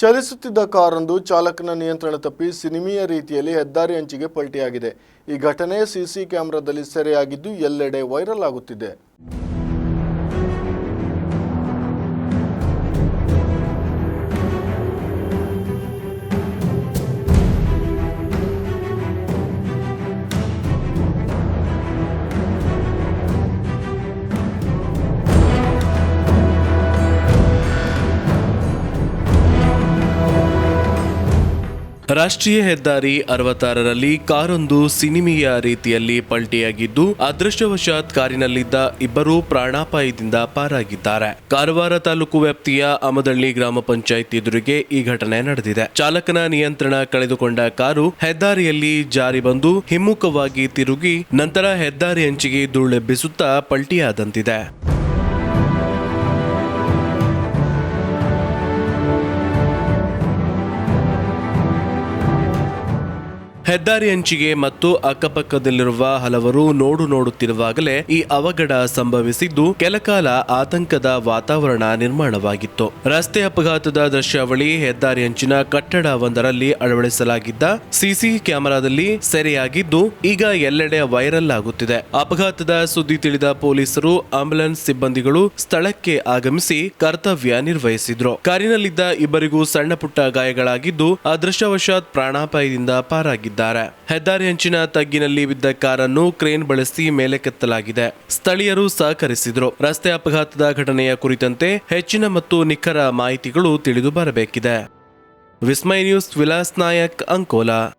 ಚಲಿಸುತ್ತಿದ್ದ ಕಾರೊಂದು ಚಾಲಕನ ನಿಯಂತ್ರಣ ತಪ್ಪಿ ಸಿನಿಮೀಯ ರೀತಿಯಲ್ಲಿ ಹೆದ್ದಾರಿ ಅಂಚಿಗೆ ಪಲ್ಟಿಯಾಗಿದೆ. ಈ ಘಟನೆ ಸಿಸಿ ಕ್ಯಾಮೆರಾದಲ್ಲಿ ಸೆರೆಯಾಗಿದ್ದು ಎಲ್ಲೆಡೆ ವೈರಲ್ ಆಗುತ್ತಿದೆ. ರಾಷ್ಟ್ರೀಯ ಹೆದ್ದಾರಿ ಅರವತ್ತಾರರಲ್ಲಿ ಕಾರೊಂದು ಸಿನಿಮೀಯ ರೀತಿಯಲ್ಲಿ ಪಲ್ಟಿಯಾಗಿದ್ದು, ಅದೃಷ್ಟವಶಾತ್ ಕಾರಿನಲ್ಲಿದ್ದ ಇಬ್ಬರು ಪ್ರಾಣಾಪಾಯದಿಂದ ಪಾರಾಗಿದ್ದಾರೆ. ಕಾರವಾರ ತಾಲೂಕು ವ್ಯಾಪ್ತಿಯ ಅಮದಳ್ಳಿ ಗ್ರಾಮ ಪಂಚಾಯತ್ ಎದುರಿಗೆ ಈ ಘಟನೆ ನಡೆದಿದೆ. ಚಾಲಕನ ನಿಯಂತ್ರಣ ಕಳೆದುಕೊಂಡ ಕಾರು ಹೆದ್ದಾರಿಯಲ್ಲಿ ಜಾರಿ ಬಂದು ಹಿಮ್ಮುಖವಾಗಿ ತಿರುಗಿ, ನಂತರ ಹೆದ್ದಾರಿ ಅಂಚಿಗೆ ಧೂಳೆಬ್ಬಿಸುತ್ತಾ ಪಲ್ಟಿಯಾದಂತಿದೆ. ಹೆದ್ದಾರಿ ಹಂಚಿಗೆ ಮತ್ತು ಅಕ್ಕಪಕ್ಕದಲ್ಲಿರುವ ಹಲವರು ನೋಡು ನೋಡುತ್ತಿರುವಾಗಲೇ ಈ ಅವಘಡ ಸಂಭವಿಸಿದ್ದು ಕೆಲಕಾಲ ಆತಂಕದ ವಾತಾವರಣ ನಿರ್ಮಾಣವಾಗಿತ್ತು. ರಸ್ತೆ ಅಪಘಾತದ ದೃಶ್ಯಾವಳಿ ಹೆದ್ದಾರಿ ಹಂಚಿನ ಕಟ್ಟಡ ಒಂದರಲ್ಲಿ ಅಳವಡಿಸಲಾಗಿದ್ದ ಸಿಸಿ ಕ್ಯಾಮೆರಾದಲ್ಲಿ ಸೆರೆಯಾಗಿದ್ದು, ಈಗ ಎಲ್ಲೆಡೆ ವೈರಲ್ ಆಗುತ್ತಿದೆ. ಅಪಘಾತದ ಸುದ್ದಿ ತಿಳಿದ ಪೊಲೀಸರು ಆಂಬ್ಯುಲೆನ್ಸ್ ಸಿಬ್ಬಂದಿಗಳು ಸ್ಥಳಕ್ಕೆ ಆಗಮಿಸಿ ಕರ್ತವ್ಯ ನಿರ್ವಹಿಸಿದ್ರು. ಕಾರಿನಲ್ಲಿದ್ದ ಇಬ್ಬರಿಗೂ ಸಣ್ಣ ಪುಟ್ಟ ಗಾಯಗಳಾಗಿದ್ದು, ಅದೃಷ್ಟವಶಾತ್ ಪ್ರಾಣಾಪಾಯದಿಂದ ಪಾರಾಗಿದ್ದಾರೆ ಹೆದ್ದಾರಿ ಹಂಚಿನ ತಗ್ಗಿನಲ್ಲಿ ಬಿದ್ದ ಕಾರನ್ನು ಕ್ರೇನ್ ಬಳಸಿ ಮೇಲೆ ಕೆತ್ತಲಾಗಿದೆ. ಸ್ಥಳೀಯರು ಸಹಕರಿಸಿದ್ರು. ರಸ್ತೆ ಅಪಘಾತದ ಘಟನೆಯ ಕುರಿತಂತೆ ಹೆಚ್ಚಿನ ಮತ್ತು ನಿಖರ ಮಾಹಿತಿಗಳು ತಿಳಿದು ಬರಬೇಕಿದೆ. ವಿಸ್ಮಯ ನ್ಯೂಸ್, ವಿಲಾಸ್ ನಾಯಕ್, ಅಂಕೋಲಾ.